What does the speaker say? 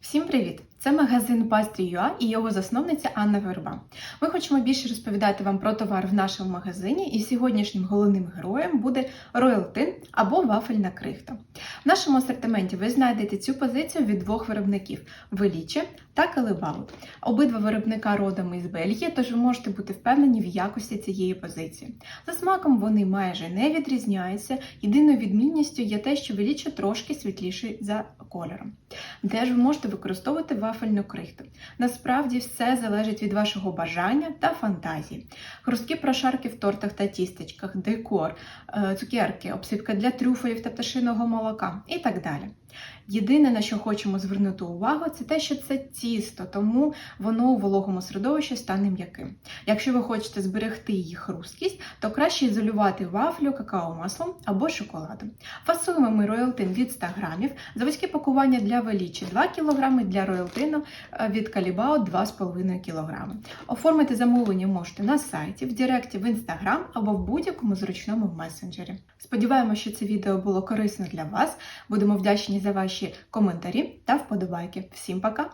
Всім привіт! Це магазин Пастрі.ua і його засновниця Анна Верба. Ми хочемо більше розповідати вам про товар в нашому магазині, і сьогоднішнім головним героєм буде Tin або вафельна крихта. В нашому асортименті ви знайдете цю позицію від двох виробників Веліче та Калибаут. Обидва виробника родом із Бельгії, тож ви можете бути впевнені в якості цієї позиції. За смаком вони майже не відрізняються. Єдиною відмінністю є те, що Веліче трошки світліший за кольором. Де ж ви можете використовувати вафельну крихту? Насправді все залежить від вашого бажання та фантазії. Хрусткі прошарки в тортах та тістечках, декор, е, цукерки, обсипка для трюфелів та пташиного молока і так далі. Єдине, на що хочемо звернути увагу, це те, що це тісто, тому воно у вологому середовищі стане м'яким. Якщо ви хочете зберегти її хрусткість, то краще ізолювати вафлю какао-маслом або шоколадом. Фасуємо ми роялтин від 100 грамів, заводське пакування для велічі 2 кг, для роялтину е, від Калібао 2,5 кг. Оформити замовлення можете на сайті, в Директі в Інстаграм або в будь-якому зручному месенджері. Сподіваємося, що це відео було корисно для вас. Будемо вдячні за ваші коментарі та вподобайки. Всім пока!